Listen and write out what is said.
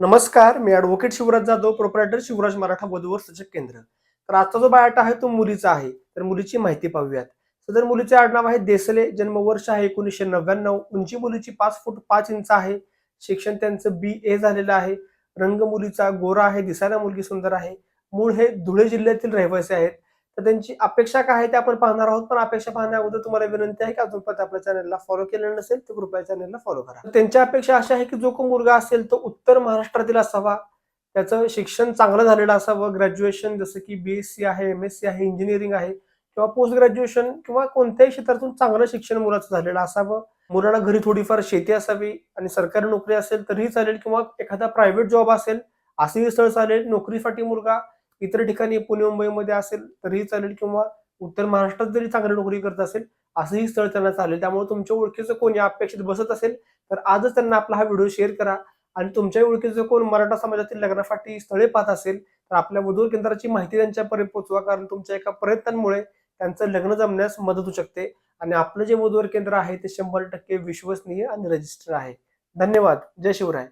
नमस्कार मी advocate Shivraj Jadhav proprietor Shivraj Maratha वधूवर सूचक केंद्र. तर आजचा जो बायोटा आहे तो मुलीचा आहे. तर मुलीची माहिती पाहूयात. सदर मुलीचे आडनाव आहे देसले जन्मवर्ष आहे एकोणीसशे नव्याण्णव उंची मुलीची पाच फूट पाच इंच आहे शिक्षण त्यांचं बी ए झालेलं आहे रंग मुलीचा गोरा आहे दिसायला मुलगी सुंदर आहे मूळ हे धुळे जिल्ह्यातील रहिवासी आहेत. तर त्यांची अपेक्षा काय आहे ते आपण पाहणार आहोत. पण अपेक्षा पाहण्या अगोदर तुम्हाला विनंती आहे की अजूनपर्यंत आपल्या चॅनलला फॉलो केलं नसेल तर कृपया चॅनलला फॉलो करा. त्यांच्या अपेक्षा अशा आहे की जो को मुलगा असेल तो उत्तर महाराष्ट्रातील असावा. त्याचं शिक्षण चांगलं झालेलं असावं. ग्रॅज्युएशन जसं की बी एस सी आहे एम एस सी आहे इंजिनिअरिंग आहे किंवा पोस्ट ग्रॅज्युएशन किंवा कोणत्याही क्षेत्रातून चांगलं शिक्षण मुलाचं झालेलं असावं. मुलांना घरी थोडीफार शेती असावी आणि सरकारी नोकरी असेल तरीही चालेल किंवा एखादा प्रायव्हेट जॉब असेल असंही स्थळ चालेल. नोकरीसाठी मुलगा इतर ठिकाणी पुणे मुंबईमध्ये असेल तरीही चालेल किंवा उत्तर महाराष्ट्रात जरी चांगली नोकरी करत असेल असंही स्थळ त्यांना चालेल. त्यामुळे तुमच्या ओळखीचं कोणी अपेक्षित बसत असेल तर आजच त्यांना आपला हा व्हिडिओ शेअर करा. आणि तुमच्या ओळखीचं कोण मराठा समाजातील लग्नासाठी स्थळे पाहत असेल तर आपल्या वधूवर केंद्राची माहिती त्यांच्यापर्यंत पोहोचवा कारण तुमच्या एका प्रयत्नांमुळे त्यांचं लग्न जमण्यास मदत होऊ शकते. आणि आपलं जे वधूवर केंद्र आहे ते शंभर टक्के विश्वसनीय आणि रजिस्टर आहे. धन्यवाद. जय शिवराय.